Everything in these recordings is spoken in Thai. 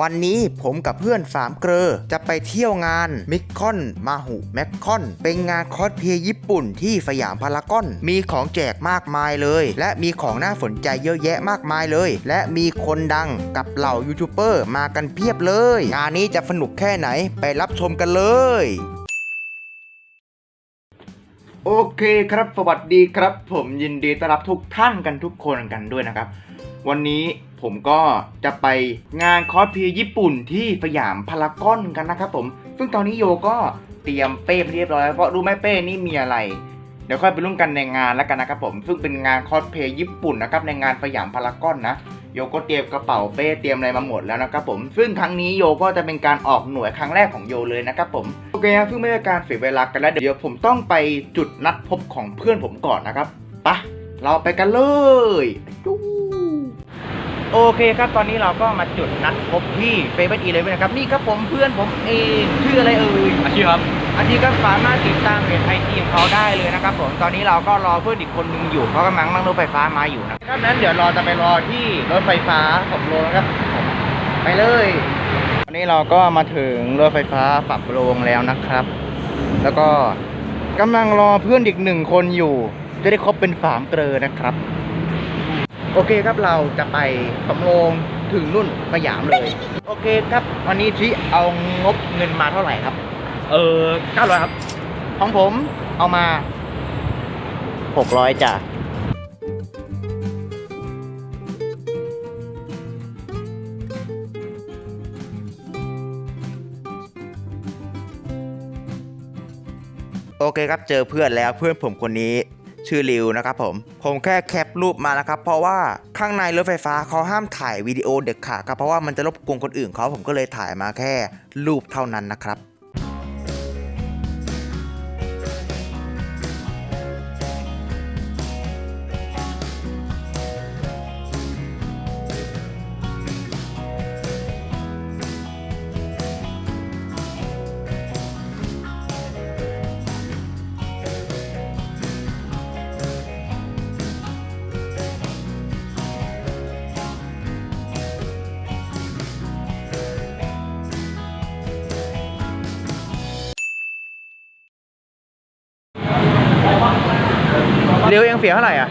วันนี้ผมกับเพื่อนสามเกลอจะไปเที่ยวงานมิคอนมาหุแมคคอนเป็นงานคอสเพลย์ญี่ปุ่นที่สยามพารากอน มีของแจกมากมายเลย และมีของน่าสนใจเยอะแยะมากมายเลย และมีคนดังกับเหล่ายูทูบเบอร์มากันเพียบเลย งานนี้จะสนุกแค่ไหนไปรับชมกันเลย โอเคครับสวัสดีครับ ผมยินดีต้อนรับทุกท่านกันทุกคนกันด้วยนะครับ วันนี้ผมก็จะไปงานคอสเพลย์ญี่ปุ่นที่สยามพารากอนกันนะครับผม ซึ่งตอนนี้โยก็เตรียมเป้เรียบร้อยแล้วเพราะรู้ไหมเป้นี่มีอะไร เดี๋ยวค่อยไปรุ่นกันในงานแล้วกันนะครับผม ซึ่งเป็นงานคอสเพลย์ญี่ปุ่นนะครับในงานสยามพารากอนนะ โยก็เตรียมกระเป๋าเป้เตรียมอะไรมาหมดแล้วนะครับผม ซึ่งครั้งนี้โยก็จะเป็นการออกหน่วยครั้งแรกของโยเลยนะครับผม โอเคครับซึ่งไม่ใช่การเสียเวลากันแล้ว เดี๋ยวผมต้องไปจุดนัดพบของเพื่อนผมก่อนนะครับไปะเราไปกันเลยโอเคครับ ตอนนี้เราก็มาจุดนัดพบที่เฟเบอร์อีเลยนะครับ นี่ครับผมเพื่อนผมเองชื่ออะไรเอ่ยอาชีพครับ อันนี้ก็สามารถติดตามเพจไอทีของเขาได้เลยนะครับผมตอนนี้เราก็รอเพื่อนอีกคนนึงอยู่เขากำลังนั่งรถไฟฟ้ามาอยู่นะครับนั้นเดี๋ยวเราจะไปรอที่รถไฟฟ้าสมโรงนะครับผมไปเลยตอนนี้เราก็มาถึงรถไฟฟ้าปรับโรงแล้วนะครับ แล้วก็กำลังรอเพื่อนอีกหนึ่งคนอยู่ จะได้ครบเป็นสามเกลอนะครับ โอเคครับเราจะไปสำโรงถึงนุ่นสยามเลย โอเคครับ วันนี้ที่เอางบเงินมาเท่าไหร่ครับ เออเก้าร้อยครับ ของผมเอามาหกร้อยจ้ะโอเคครับเจอเพื่อนแล้วเพื่อนผมคนนี้ชื่อริวนะครับผม ผมแค่แคปรูปมานะครับ เพราะว่าข้างในรถไฟฟ้าเขาห้ามถ่ายวิดีโอเด็กขาดครับเพราะว่ามันจะรบกวนคนอื่นเขาผมก็เลยถ่ายมาแค่รูปเท่านั้นนะครับ สียเท่าไหร่อะ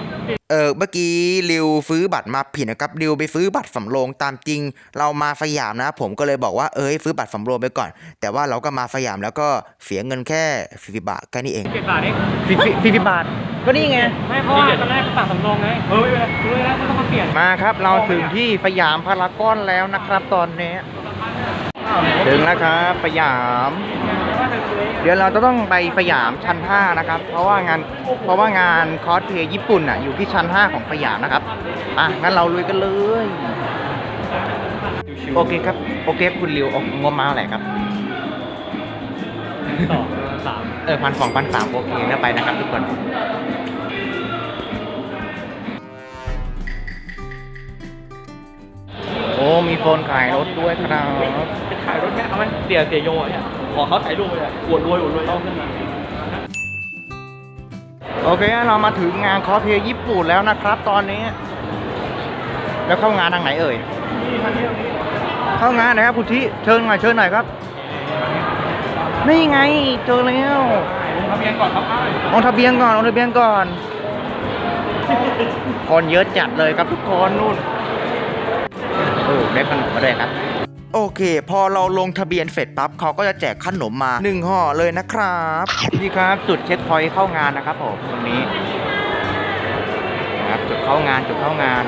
เออเมื่อกี้ริวซื้อบัตรมาผิดนะครับริวไปซื้อบัตรสำโรงตามจริง เรามาสยามนะ ผมก็เลยบอกว่าเอ้ยซื้อบัตรสำโรงไปก่อน แต่ว่าเราก็มาสยามแล้วก็เสียเงินแค่สิบาทแค่นี้เองเจ็ดบาทเองสี่สิบบาท ก็นี่ไง ไม่เพราะว่าตอนแรกสั่งสำรองไงเออไม่เป็นไรรู้แล้วก็ต้องมาเปลี่ยนมาครับ เราถึงที่สยามพารากอนแล้วนะครับตอนนี้ ถึงแล้วครับสยาม เดี๋ยวเราจะต้องไปสยามชั้น 5 นะครับ เพราะว่างานเพราะว่างานคอสเพลย์ญี่ปุ่นอะอยู่ที่ชั้น 5 ของสยามนะครับอะงั้นเราลุยกันเลย โอเคครับ โอเคคุณริวเอางบมาเท่าไหร่ครับต่อสามเออพันสองพันสามโอเคก็ไปนะครับทุกคนโอ้มีโฟนขายรถด้วยครับจะถ่าย รถแค่เอามันเสียเสียโยอะเนี่ย ขอเขาถ่ายรูปเลยอวดรวยอวดรวยต้องขึ้นมาโอเคงั้นเรามาถึงงานคอสเพลย์ญี่ปุ่นแล้วนะครับ ตอนนี้ แล้วเข้างานทางไหนเอ่ยเข้างานนะครับคุณทิเชิญหน่อยเชิญหน่อยครับนี่ไงเจอแล้วลงทะเบียนก่อนครับลงทะเบียนก่อนลงทะเบียนก่อนคนเยอะจัดเลยครับทุกคนนู่นเออได้ขนมมาด้วยครับโอ เค พอเราลงทะเบียนเสร็จปั๊บเขาก็จะแจกขนมมาหนึ่งห่อเลยนะครับนี่ครับจุดเช็คพอยต์เข้างานนะครับผมตรงนี้นะครับจุดเข้างานจุดเข้างาน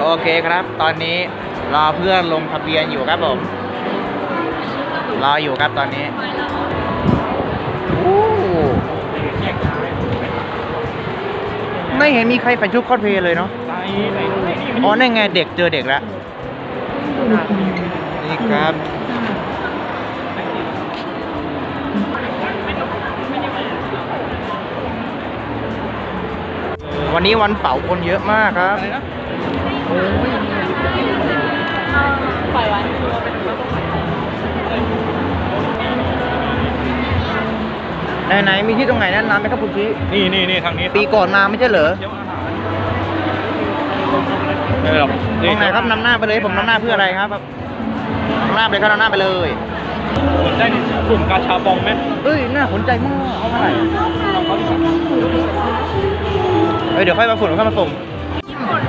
โอเคครับ ตอนนี้รอเพื่อนลงทะเบียนอยู่ครับผมรออยู่ครับตอนนี้อู้ไม่เห็นมีใครใส่ชุดคอสเพลย์เลยเนาะอ๋อนั่นไงเด็กเจอเด็กแล้ว ครับวันนี้วันเป่าคนเยอะมากครับอะไรนะปล่อยวันไหนๆมีที่ตรงไหนแนะนำไหมครับคุณชี้นี่นี่นี่ทางนี้ปีก่อนมาไม่ใช่เหรอเที่ยวอาหารเออตรงไหนครับนำหน้าไปเลยผมนำหน้าเพื่ออะไรครับ ข้างหน้าไปเลยข้างหน้าไปเลยสนใจในกลุ่มกาชาบองไหมเอ้ยน่าสนใจมากเอาเท่าไหร่เอาเขาที่สามเอ้ยเดี๋ยวค่อยมาฝุ่นค่อยมาส่ง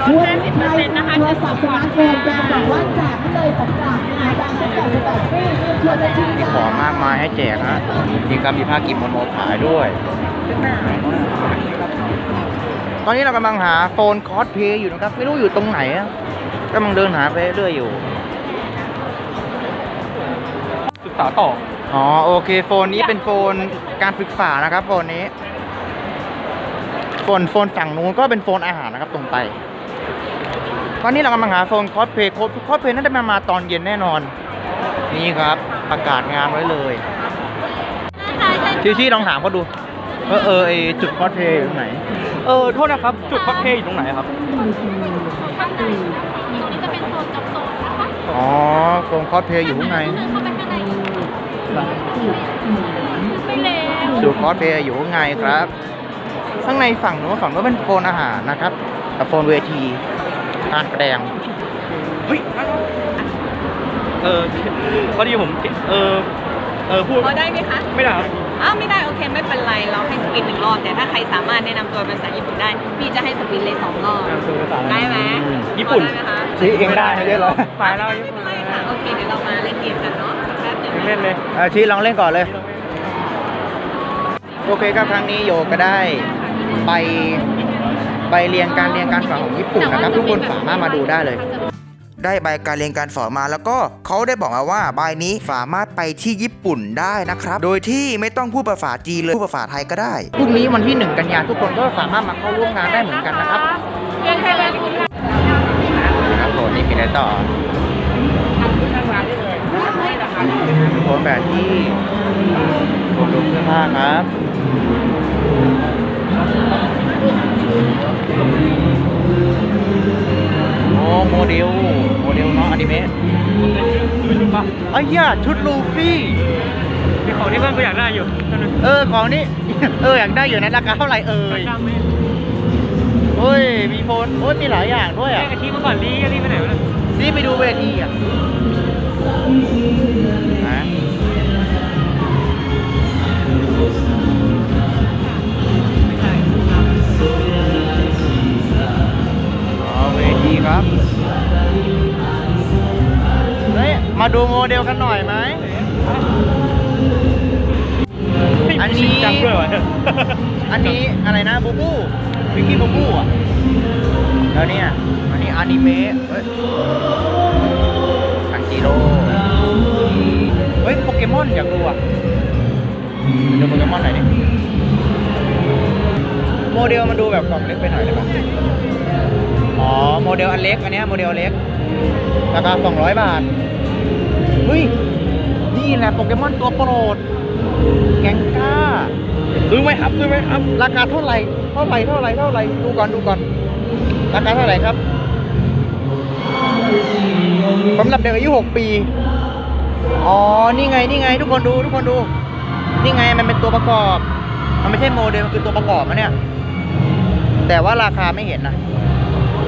ลด50%นะคะจะสองกว่ามีของมากมายให้แจกฮะจริงก็มีผ้ากิบโมโนขายด้วย ตอนนี้เรากำลังหาโฟนคอสเพย์อยู่นะครับ ไม่รู้อยู่ตรงไหนอะกำลังเดินหาไปเรื่อยอยู่ศึก ษาต่อ อ๋อโอเคโฟนนี้เป็นโฟนการศึกษานะครับโฟนนี้ โฟนโฟนฝั่งนู้นก็เป็นโฟนอาหารนะครับตรงไปตอนนี้เรากำลังหาโฟนคอสเพย์คอสเพย์น่าจะมามาตอนเย็นแน่นอน นี่ครับประกาศงานไว้เลยชิชี่ลองถามเขาดูเออเออไอจุดคอสเพย์อยู่ตรงไหน เออโทษนะครับ จุดพักเทอยู่ตรงไหนครับข้างในนี่จะเป็นโซนกับโซนนะคะอ๋อโฟนคอสเพย์อยู่ข้างในเดินเข้าไปข้างในไปแล้วจุ ดคอสเพย์อยู่ข้างในครับ ข้างในฝั่งนู้นฝั่งนู้นเป็นโฟนอาหารนะครับกับโฟนเวทีการแสดงเฮ้ยเออพอดีผมเออเออพูดพอได้ไหมคะไม่ได้ครับอ้าวไม่ได้โอเคไม่เป็นไรเราให้สปินหนึ่งรอบแต่ถ้าใครสามารถแนะนำตัวเป็นภาษาญี่ปุ่นได้พี่จะให้สปินเลยสองรอบได้ไหมญี่ปุ่นพอได้ไหมคะชี้เองได้ไม่ใช่เหรอไปแล้วไม่เป็นไรค่ะโอเคเดี๋ยวเรามาเล่นเกมกันเนาะแป๊บหนึง เล่นเลยอาชีลองเล่นก่อนเลย โอเคครับครั้งนี้โยก็ได้ไปไปเรียนการเรียนการสอนของญี่ปุ่นนะครับ ทุกคนสามารถมาดูได้เลย ได้ใบการเรียนการสอนมาแล้วก็เขาได้บอกมาว่าใบนี้สามารถไปที่ญี่ปุ่นได้นะครับ โดยที่ไม่ต้องพูดภาษาจีนเลยพูดภาษาไทยก็ได้พรุ่งนี้วันที่ 1 กันยาทุกคนก็สามารถมาเข้าร่วมงานได้เหมือนกันนะครับเรียนแค่แรกครับผมนี่มีอะไรต่อ โซนแบบที่โซนดูเสื้อผ้าครับโอ้โมเดล โมเดลน้องอนิเมะไม่ชุดปะไอ้เหี้ยชุดลูฟี่ มีของที่เพื่อนก็อยากได้อยู่นั่นเลยเออ ของนี้เออ อยากได้อยู่นะราคาเท่าไหร่เอ่ยจ้างไหมเฮ้ย มีโฟน โอ้ย มีหลายอย่างด้วยแยอะกอาชีพมาก่อนดีรีบไปไหนวะเนี่ย นี่ไปดูเวทีอะ ฮะอ๋อเวทีครับ เฮ้ย มาดูโมเดลกันหน่อยไหม อันนี้จังด้วยวะอันนี้อะไรนะบูบูวิกกี้บูบูอะ แล้วเนี่ย อันนี้อนิเมะเฮ้ยทันจิโร่ เฮ้ยโปเกมอนอยากดูอะดูโปเกมอนหน่อยดิโมเดลมันดูแบบกล่องเล็กไปหน่อยได้ปะอ๋อโมเดลอันเล็กอันเนี้ยโมเดลเล็กราคา200 บาทเฮ้ยนี่แหละโปเกมอนตัวโปรด แกงก้าซื้อไหมครับซื้อไหมครับ ราคาเท่าไหร่เท่าไหร่เท่าไหร่เท่าไหร่ดูก่อนดูก่อนราคาเท่าไหร่ครับสำหรับเด็กอายุ 6 ปี อ๋อ นี่ไง นี่ไง ทุกคนดู ทุกคนดู นี่ไง มันเป็นตัวประกอบ มันไม่ใช่โมเดล มันคือตัวประกอบนะเนี่ย แต่ว่าราคาไม่เห็นนะ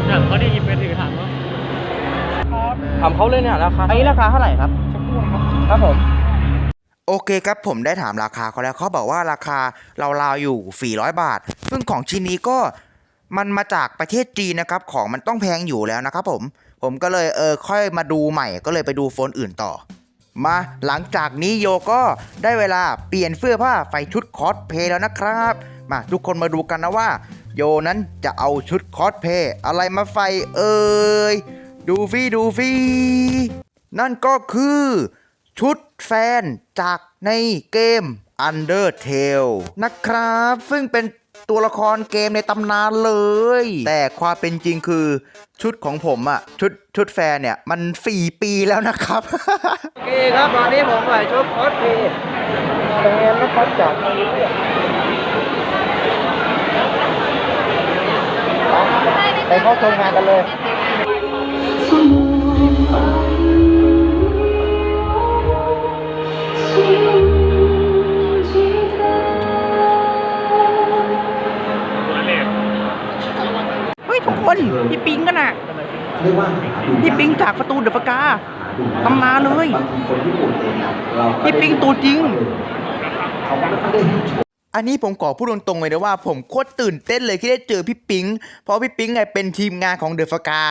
ถามเขาได้ยินไปถือถามเขาถามเขาเลยเนี่ยราคา อันนี้ราคาเท่าไหร่ครับ ครับผมโอเคครับผมได้ถามราคาเขาแล้วเขาบอกว่าราคาราวๆอยู่ 400 บาท ซึ่งของชิ้นนี้ก็มันมาจากประเทศจีนนะครับ ของมันต้องแพงอยู่แล้วนะครับผม ผมก็เลยเออค่อยมาดูใหม่ก็เลยไปดูโฟนอื่นต่อ มาหลังจากนี้โยก็ได้เวลาเปลี่ยนเสื้อผ้าใส่ชุดคอสเพย์แล้วนะครับ มาทุกคนมาดูกันนะว่า โยนั้นจะเอาชุดคอสเพย์อะไรมาใส่เอ่ยดูฟี่ดูฟี่นั่นก็คือชุดแฟนจากในเกม Undertale นะครับ ซึ่งเป็น ตัวละครเกมในตำนานเลย แต่ความเป็นจริงคือชุดของผมอะชุดชุดแฟนเนี่ย มัน 4 ปีแล้วนะครับโอเคครับตอนนี้ผมใส่ชุดคอสเพลย์แฟนนะครับจากในเรื่องไปเข้าชมงานกันเลย คนพี่ปิงกันน่ะพี่ปิงจากประตูเดอะฟกาตำนานเลยบางทีคนญี่ปุ่นเองอะเราก็พี่ปิงตัวจริงเขาก็ไม่ค่อยได้ชมอันนี้ผมขอพูดตรงๆเลยนะว่าผมโคตรตื่นเต้นเลยที่ได้เจอพี่ปิ๊งเพราะพี่ปิ๊งไงเป็นทีมงานของเดอะฟกา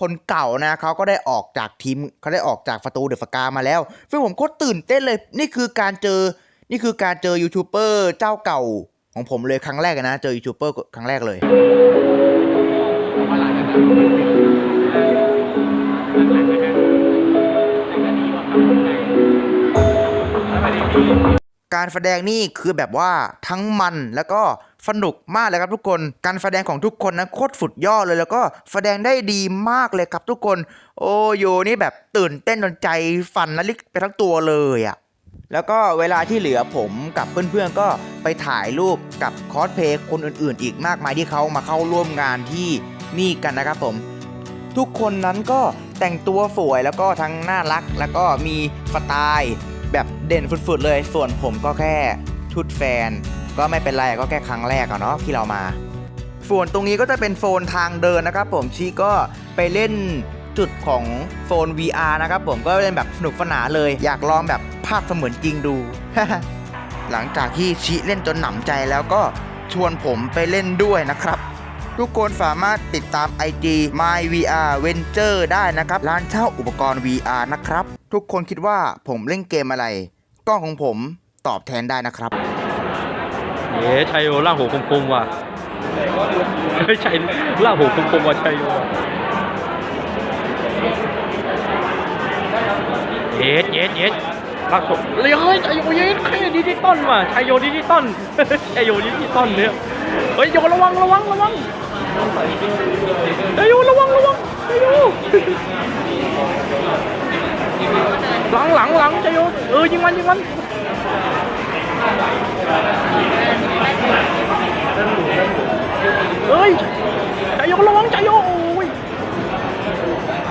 คนเก่านะเขาก็ได้ออกจากทีมเขาได้ออกจากประตูเดอะฟกามาแล้วซึ่งผมโคตรตื่นเต้นเลย นี่คือการเจอ นี่คือการเจอยูทูบเบอร์เจ้าเก่าของผมเลยครั้งแรกอะนะ เจอยูทูบเบอร์ครั้งแรกเลย การแสดงนี่คือแบบว่าทั้งมันแล้วก็สนุกมากเลยครับทุกคน การแสดงของทุกคนนะโคตรสุดยอดเลยแล้วก็แสดงได้ดีมากเลยครับทุกคน โอ้โยนี่แบบตื่นเต้นจนใจฝันละลิกไปทั้งตัวเลยอะ่ะแล้วก็เวลาที่เหลือผมกับเพื่อนๆก็ไปถ่ายรูปกับคอสเพลย์คนอื่นๆ อีกมากมายที่เขามาเข้าร่วมงานที่ นี่กันนะครับผม ทุกคนนั้นก็แต่งตัวสวยแล้วก็ทั้งน่ารัก แล้วก็มีสไตล์แบบเด่นฝุดๆเลย ส่วนผมก็แค่ชุดแฟน ก็ไม่เป็นไรก็แค่ครั้งแรกอะเนาะที่เรามา ส่วนตรงนี้ก็จะเป็นโซนทางเดินนะครับ ผมชีก็ไปเล่นจุดของโซน VR นะครับผมก็เล่นแบบสนุกสนานเลย อยากลองแบบภาพเสมือนจริงดู หลังจากที่ชีเล่นจนหนำใจแล้วก็ชวนผมไปเล่นด้วยนะครับ ทุกคนสามารถติดตาม IG My VR Venture ได้นะครับ ร้านเช่าอุปกรณ์ VR นะครับ ทุกคนคิดว่าผมเล่นเกมอะไร กล้องของผมตอบแทนได้นะครับ เย้ชัยโยล่างหัวคมๆว่ะไม่ใช่ล่างหัวคมๆว่ะชัยโยเย็ดเย็ดเย็ดลากศพเลยเฮ้ยชัยโยเย็ดใครดิจิตอลว่ะชัยโยดิจิตอลชัยโยดิจิตอลเนี่ยเฮ้ยโยระวังระวังระวัง ชัยโยระวังระวังชัยโยหลังหลังหลังชัยโยเออยิงมันยิงมันเฮ้ยชัยโยระวังชัยโยโอ้ย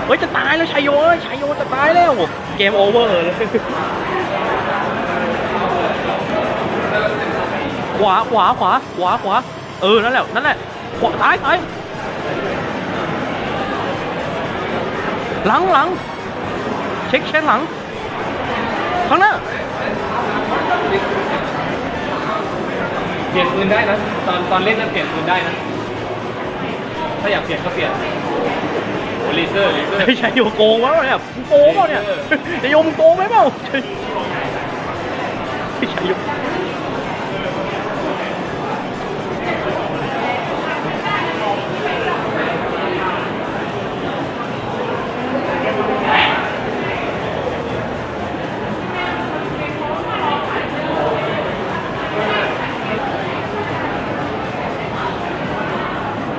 เฮ้ยจะตายแล้วชัยโยเอ้ยชัยโยจะตายแล้วเกมโอเวอร์เลยขวาขวาขวาขวาขวาเออนั่นแหละนั่นแหละ ขวาซ้ายซ้ายหลังหลังเช็คเช็คหลังข้างหน้าเปลี่ยนปืนได้นะ ตอนตอนเล่นนั้นเปลี่ยนปืนได้นะ ถ้าอยากเปลี่ยนก็เปลี่ยนโอ้เลเซอร์เลเซอร์ไอ้ชัยโยโกงวะเนี่ยมึงโกงเปล่าเนี่ยชัยโยมึงโกงไหมเปล่าไอ้ชัยโย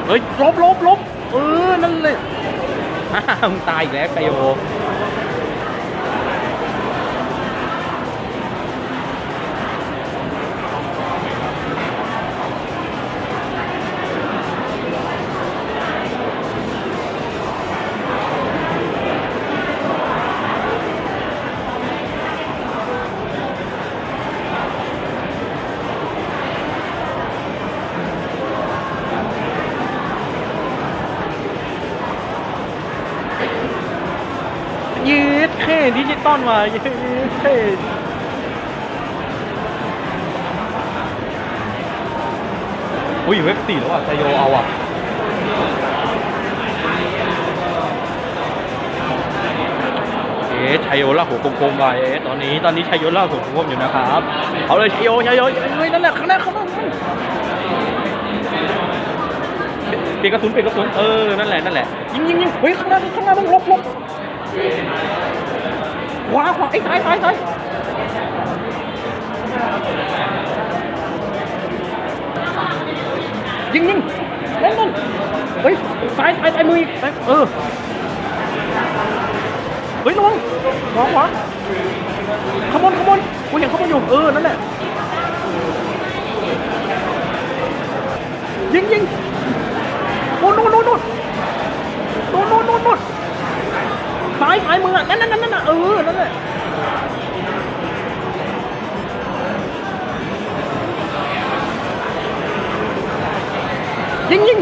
เฮ้ยลบลบลบเออนั่นเลยอ้าวมึงตายอีกแล้วไคโย เท่ดิจิตอลว่ะเท่อุ้ยเว็บสี่แล้วอะไซโยเอาอะเอ๊ชัยโยล่าหัวโคมๆไปเอ๊ะตอนนี้ตอนนี้ชัยโยล่าหัวโคมๆอยู่นะครับเอาเลยชัยโยชัยโยเฮ้ยนั่นแหละข้างหน้าข้างหน้าข้างหน้าเปลี่ยนกระสุนเปลี่ยนกระสุนเออนั่นแหละนั่นแหละยิงยิงยิงเฮ้ยข้างหน้าข้างหน้ามึงลบลบ ขวาขวาไอ้ซ้ายซ้ายซ้ายยิงยิงเล่นนั่นเฮ้ยซ้ายซ้ายซ้ายมืออีกเออเฮ้ยระวังขวาขวาขมอนขมอนกูยังขมอนอยู่เออนั่นแหละยิงยิงโน่นโน่นโน่นโน่นโน่นโน่นโน่น ซ้ายซ้ายมืออะนั่นนั่นนั่นเออ นั่นและยิงยิง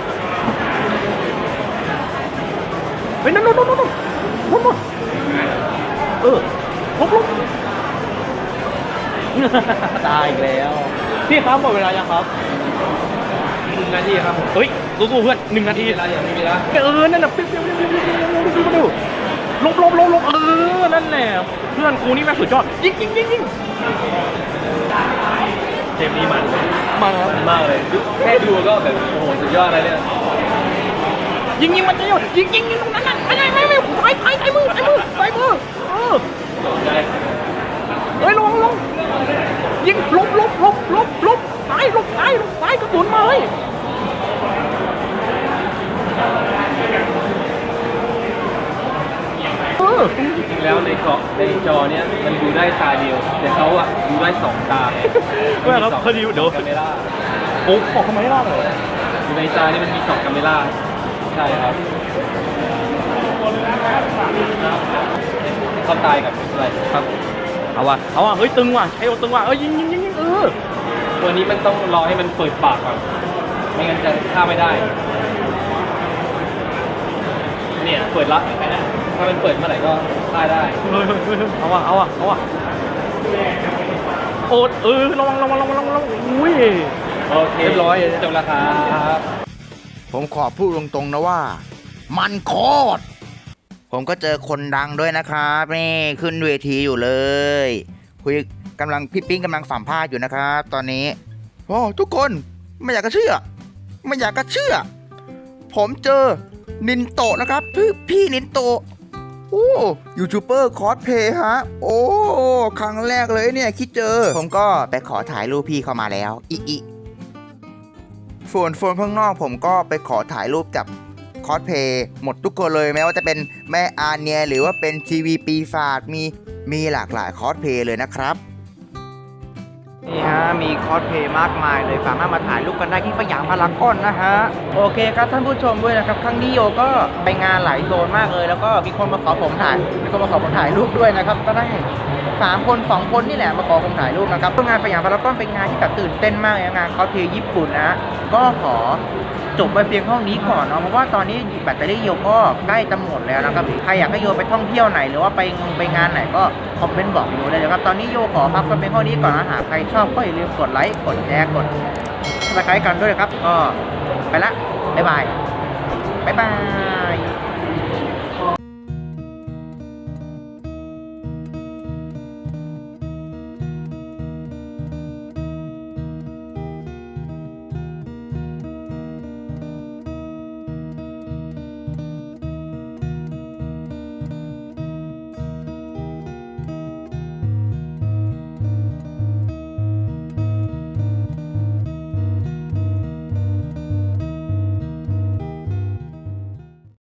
ไปนั่นนั่นนั่นนั่นนั่นนั่นเออลบลุกตายแล้ว พี่ครับหมดเวลายังครับหนึ่งนาทีครับเฮ้ยสู้ๆเพื่อนหนึ่งนาทีเวลาอย่างนี้แล้วเออนั่นน่ะปิ๊บปิ๊บ ลบลบลบลบเออ นั่นแหละเพื่อนกูนี่แม่งสุดยอดยิงยิงยิงยิงเกมนี้มันมาครับมันมากเลยแค่ดูก็แบบโอ้โหสุดยอดอะไรเนี่ยยิงยิงมันจะอยู่ยิงยิงยิงตรงนั้นน่ะไม่ได้ไม่ไม่ไปไปใส่มือใส่มือใส่มือเออได้เฮ้ยลงลงยิงลบลบลบลบลบซ้ายลบซ้ายลบซ้ายกระสุนมาเฮ้ย จริงๆแล้วในเกาะในจอเนี้ยมันดูได้ตาเดียว แต่เขาอะดูได้สองตาไม่ครับพอดีเดี๋ยวกาเมล่าโอ้ขอทำไมล่ะอยู่ในจานี่มันมีสองกาเมล่าใช่ครับเขาตายกับอะไรครับเอาว่ะเอาว่ะเฮ้ยตึงว่ะใช้โอตึงว่ะเอ้ยยิงยิงยิงยิงเออตัวนี้มันต้องรอให้มันเปิดปากก่อนไม่งั้นจะฆ่าไม่ได้ เนี่ยเปิดละ ถ้ามันเปิดเมื่อไหร่ก็ฆ่าได้เฮ้ยเฮ้ยเฮ้ยเอาว่ะ เอาว่ะ เอาว่ะ โอ้เออระวังระวังระวังระวังระวังอุ้ย โอเคเรียบร้อยจบแล้วครับผมขอพูดตรงๆนะว่า มันโคตร ผมก็เจอคนดังด้วยนะครับนี่ขึ้นเวทีอยู่เลย คุยกำลังพี่ปิ้งกำลังสัมภาษณ์อยู่นะครับ ตอนนี้โอ้ทุกคนไม่อยากจะเชื่อ ไม่อยากจะเชื่อ ผมเจอนินโตะนะครับพี่พี่นินโตะ โอ้ยูทูบเบอร์คอสเพย์ฮะ โอ้ ครั้งแรกเลยเนี่ย คิดเจอ ผมก็ไปขอถ่ายรูปพี่เข้ามาแล้ว อีอีส่วนโฟนข้างนอกผมก็ไปขอถ่ายรูปกับคอสเพย์หมดทุกคนเลยแม้ว่าจะเป็นแม่อาเนีย หรือว่าเป็นทีวีปีศาจมีมีหลากหลายคอสเพย์เลยนะครับ นี่ฮะ มีคอสเพย์มากมายเลยสามารถมาถ่ายรูปกันได้ที่สยามพารากอนนะฮะ โอเคครับท่านผู้ชมด้วยนะครับ ครั้งนี้โยก็ไปงานหลายโซนมากเลย แล้วก็มีคนมาขอผมถ่ายมีคนมาขอผมถ่ายรูปด้วยนะครับ ก็ได้ สามคนสองคนนี่แหละมาขอผมถ่ายรูปนะครับงานสยามพารากอนเป็นงานที่แบบตื่นเต้นมากเลยงานคอสเพย์ญี่ปุ่นนะก็ขอจบไปเพียงเท่านี้ก่อนเนาะเพราะว่าตอนนี้แบตเตอรี่โยก็ใกล้จะหมดแล้วนะครับใครอยากให้โยไปท่องเที่ยวไหน หรือว่าไปงไปงานไหนก็คอมเมนต์บอกโยได้เลยครับตอนนี้โยขอพักกันเพียงเท่านี้ก่อนนะหากใครชอบก็อย่าลืมกดไลค์กดแชร์กดสไครต์กันด้วยนะครับก็ไปละบ๊ายบายบ๊ายบาย